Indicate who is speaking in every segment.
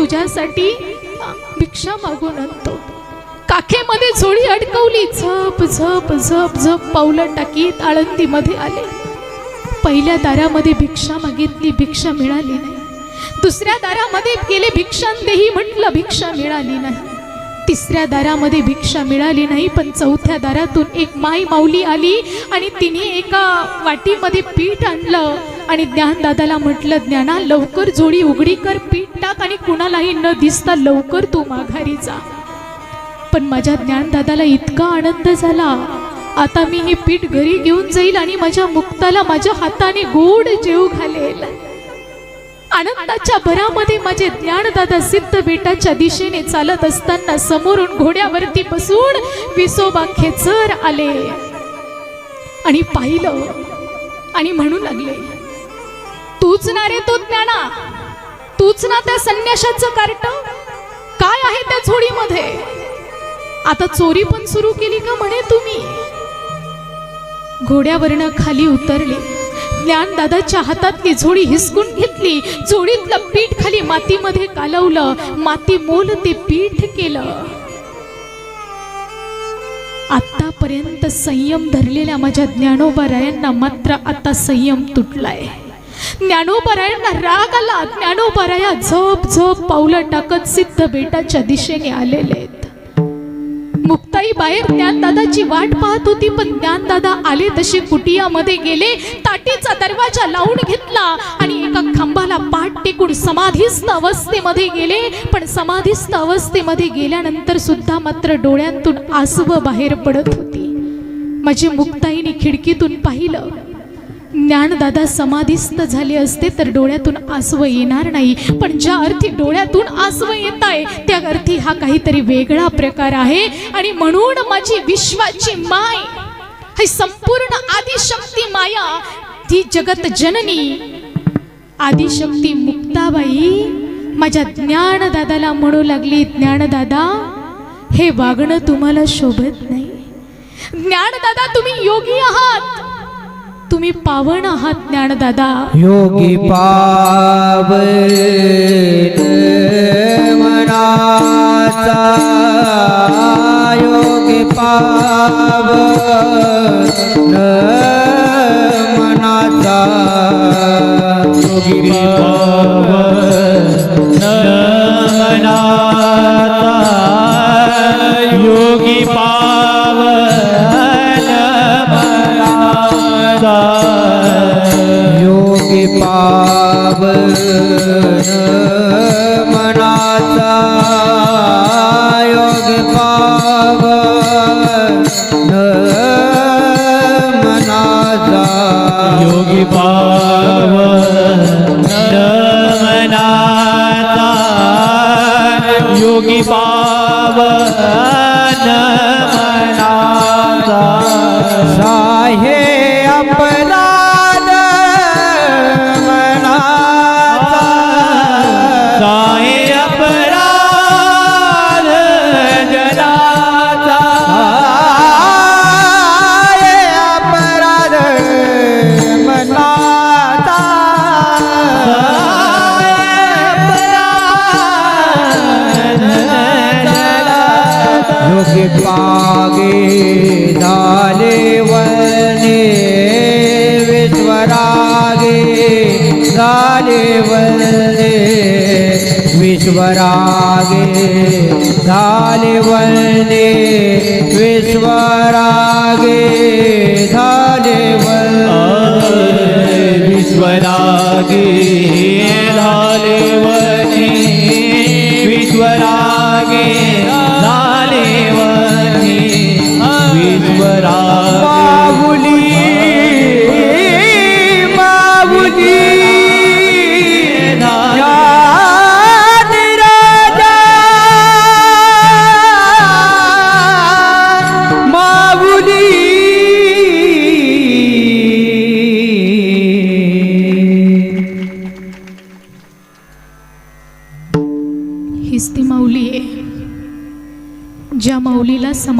Speaker 1: तुझ्यासाठी भिक्षा मागून आणतो. काखेमध्ये झोळी अडकवली झप झप झप झप पावलं टाकीत आळंदीमध्ये आले. पहिल्या दारामध्ये भिक्षा मागितली भिक्षा मिळाली नाही. दुसऱ्या दारामध्ये गेले भिक्षांदेही म्हटलं भिक्षा मिळाली नाही. तिसऱ्या दारामध्ये भिक्षा मिळाली नाही पण चौथ्या दारातून एक माई माऊली आली आणि तिने एका वाटीमध्ये पीठ आणलं. आणि ज्ञानदादाला म्हटलं ज्ञाना लवकर जोडी उघडी कर पीठ टाक आणि कुणालाही न दिसता लवकर तू माघारी जा. पण माझ्या ज्ञानदादाला इतका आनंद झाला. आता मी हे पीठ घरी घेऊन जाईल आणि माझ्या मुक्ताला माझ्या हाताने गोड जेव घालेल. आनंदाच्या भरामध्ये माझे ज्ञानदादा सिद्ध बेटाच्या दिशेने चालत असताना समोरून घोड्यावरती बसून विसोबा खेचर आले. आणि पाहिलं आणि म्हणू लागले तूच ना रे तो ज्ञाना. तूच ना त्या संन्याशाचं कार्ट. काय आहे त्या झोडीमध्ये आता चोरी पण सुरू केली का म्हणे तुम्ही? घोड्यावरनं खाली उतरले. ज्ञानदादाच्या हातातली झोडी हिसकून घेतली. झोडीतलं पीठ खाली मातीमध्ये कालवलं. माती मोल ते पीठ केलं. आतापर्यंत संयम धरलेल्या माझ्या ज्ञानोबारायांना मात्र आता संयम तुटलाय. ज्ञानोबारायांना राग आला. ज्ञानोपराया झप झप पावलं टाकत सिद्ध बेटाच्या दिशेने आलेले आहेत. मुक्ताई बाहेर ज्ञानदादाची वाट पाहत होती पण ज्ञानदादा आले तसे कुटियामध्ये गेले. ताटीचा दरवाजा लावून घेतला आणि एका खांबाला पाठ टेकून समाधीस्थ अवस्थेमध्ये गेले. पण समाधीस्थ अवस्थेमध्ये गेल्यानंतर सुद्धा मात्र डोळ्यांतून आसव बाहेर पडत होती. माझी मुक्ताईने खिडकीतून पाहिलं. ज्ञानदादा समाधीस्थ झाले असते तर डोळ्यातून आसव येणार नाही. पण ज्या अर्थी डोळ्यातून आसव येत आहे त्या अर्थी हा काहीतरी वेगळा प्रकार आहे. आणि म्हणून माझी विश्वाची माय ही संपूर्ण आदिशक्ती माया ती जगत जननी आदिशक्ती मुक्ताबाई माझ्या ज्ञानदादाला म्हणू लागली ज्ञानदादा हे वागणं तुम्हाला शोभत नाही. ज्ञानदादा तुम्ही योगी आहात. तुम्ही पावन आहात ज्ञानदादा.
Speaker 2: योगी पावन. पावन मनाचा योगी
Speaker 3: पावन मनाचा
Speaker 2: योगी पावन मागे झाले वने विश्वरागे झाले वने विश्वरागे झाले वने विश्वरागे झाले वने
Speaker 3: विश्वरागे।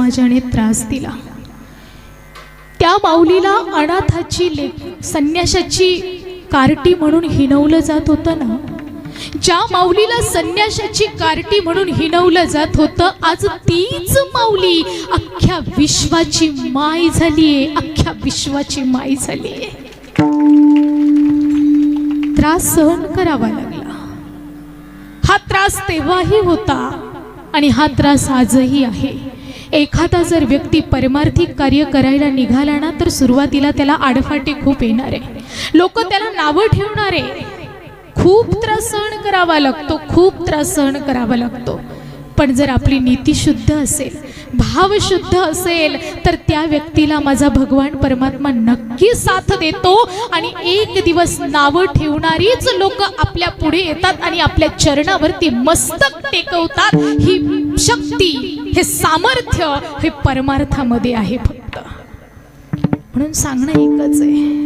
Speaker 1: समाजाने त्रास दिला. त्या माऊलीला अनाथाची ले संन्याशाची कार्टी म्हणून हिनवलं जात होतं ना? ज्या माऊलीला संन्याशाची कार्टी म्हणून हिनवलं जात होतं आज तीच माऊली अख्ख्या विश्वाची माय झालीये अख्ख्या विश्वाची माय झालीये. त्रास सहन करावा लागला. हा त्रास तेव्हाही होता आणि हा त्रास आजही आहे. एखादा जर व्यक्ती परमार्थिक कार्य करायला निघाला ना तर सुरुवातीला त्याला आडफाटे खूप येणार आहे. लोक त्याला नावं ठेवणार आहे. खूप त्रास सहन करावा लागतो खूप त्रास सहन करावा लागतो. पण जर आपली नीती शुद्ध असेल भाव शुद्ध असेल तर त्या व्यक्तीला माझा भगवान परमात्मा नक्की साथ देतो आणि एक दिवस नावं ठेवणारीच लोक आपल्या पुढे येतात आणि आपल्या चरणावरती मस्तक टेकवतात. ही शक्ती हे सामर्थ्य हे परमार्थामध्ये आहे फक्त. म्हणून सांगणं एकच आहे.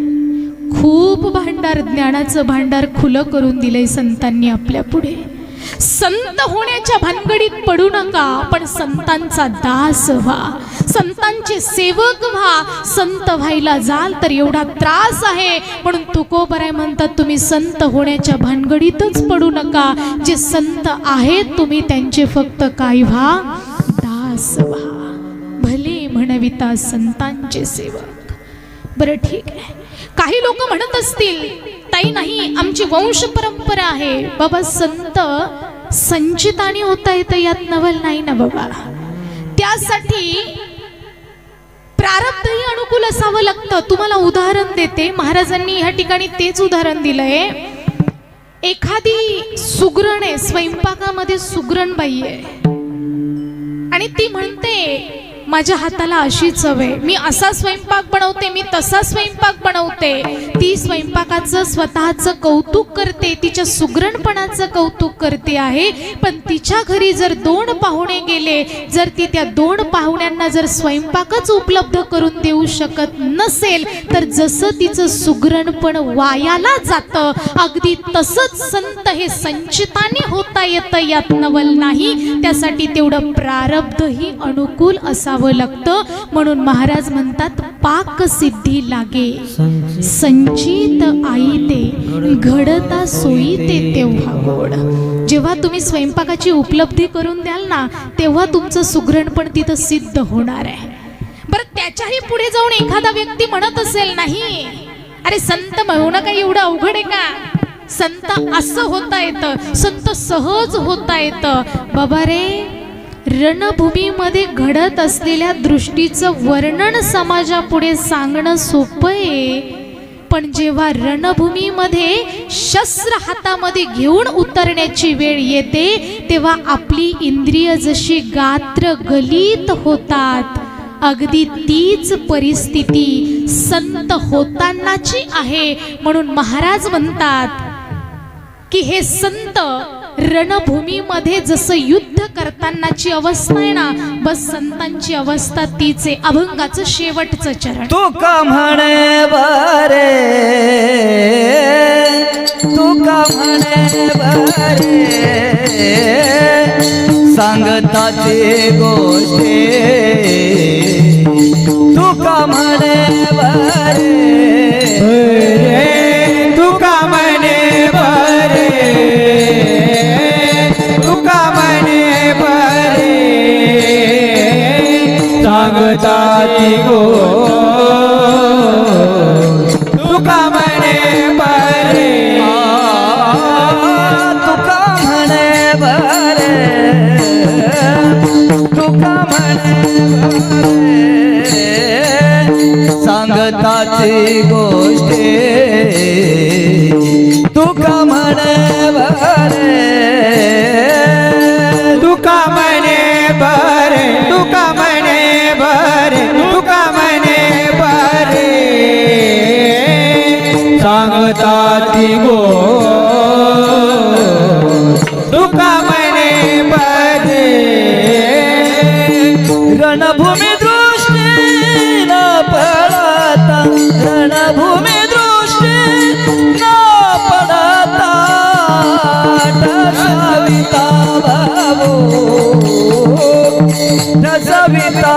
Speaker 1: खूप भांडार ज्ञानाचं भांडार खुलं करून दिलंय संतांनी आपल्या पुढे. संत होण्याच्या भानगडीत पडू नका पण संतांचा दास व्हा. संतांचे सेवक व्हा. संत व्हायला जाल तर एवढा त्रास आहे. म्हणून तुकोबराय म्हणतात तुम्ही संत होण्याच्या भानगडीतच पडू नका. जे संत आहेत तुम्ही त्यांचे फक्त काय व्हा? दास व्हा. भले म्हणविता संतांचे सेवक. बरं ठीक आहे. काही लोक म्हणत असतील ताई नाही आमची वंश परंपरा आहे. बाबा संत संचिताने होता येतं यात नवल नाही ना बाबा. त्यासाठी प्रारब्धही अनुकूल असावं लागतं. तुम्हाला उदाहरण देते. महाराजांनी ह्या ठिकाणी तेच उदाहरण दिलंय. एखादी सुगरण आहे स्वयंपाकामध्ये सुगरण बाई आहे. आणि ती म्हणते माझ्या हाताला अशी चव आहे. मी असा स्वयंपाक बनवते मी तसा स्वयंपाक बनवते. ती स्वयंपाकाचं स्वतःचं कौतुक करते तिच्या सुगरणपणाचं कौतुक करते आहे. पण तिच्या घरी जर दोन पाहुणे गेले जर ती त्या दोन पाहुण्यांना जर स्वयंपाकच उपलब्ध करून देऊ शकत नसेल तर जसं तिचं सुगरणपण वायाला जातं अगदी तसंच संत हे संचिताने होता येतं यात नवल नाही. त्यासाठी तेवढं प्रारब्धही अनुकूल असावं. लागतं. म्हणून महाराज म्हणतात पाक सिद्धी लागे. संचित आई ते घडता सोयी ते तेव्हा गोड. जेव्हा तुम्ही स्वयंपाकाची उपलब्धी करून द्याल ना तेव्हा तुमचं सुगरणपण तिथं सिद्ध होणार आहे. बरं त्याच्याही पुढे जाऊन एखादा व्यक्ती म्हणत असेल नाही. अरे संत म्हणणं काही एवढं अवघड आहे का? संत असं होता येतं संत सहज होता येतं. बाबा रे रणभूमीमध्ये घडत असलेल्या दृष्टीचं वर्णन समाजापुढे सांगणं सोपं आहे. पण जेव्हा रणभूमीमध्ये शस्त्र हातामध्ये घेऊन उतरण्याची वेळ येते तेव्हा आपली इंद्रिय जशी गात्र गलित होतात. अगदी तीच परिस्थिती संत होतानाची आहे म्हणून महाराज म्हणतात की हे संत रणभूमीमध्ये जसं युद्ध करतानाची अवस्था आहे ना बस संतांची अवस्था तीच आहे अभंगाचं शेवटचं चरण.
Speaker 4: तुका म्हणे बरे? तुका म्हणे बरे? सांगताची गोष्टी. तुका म्हणे बरे?
Speaker 2: दाती गो. तुका म्हणे बरे.
Speaker 4: तुका म्हणे बरे. तुका म्हणे सांगताची गोष्टी. तुका म्हणे बरे.
Speaker 2: ताती गो. तुका मैने पदे.
Speaker 4: रणभूमी दृष्टी न पडता रणभूमी दृष्टी न पडता सविता बाबू. सविता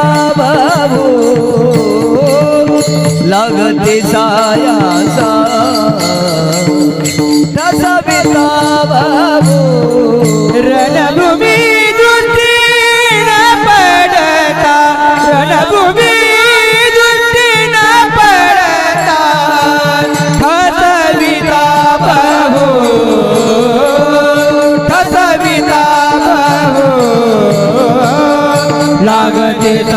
Speaker 4: लागते सायासा
Speaker 2: रसविता भावो रणभूमी दृष्टी न पडता. लागते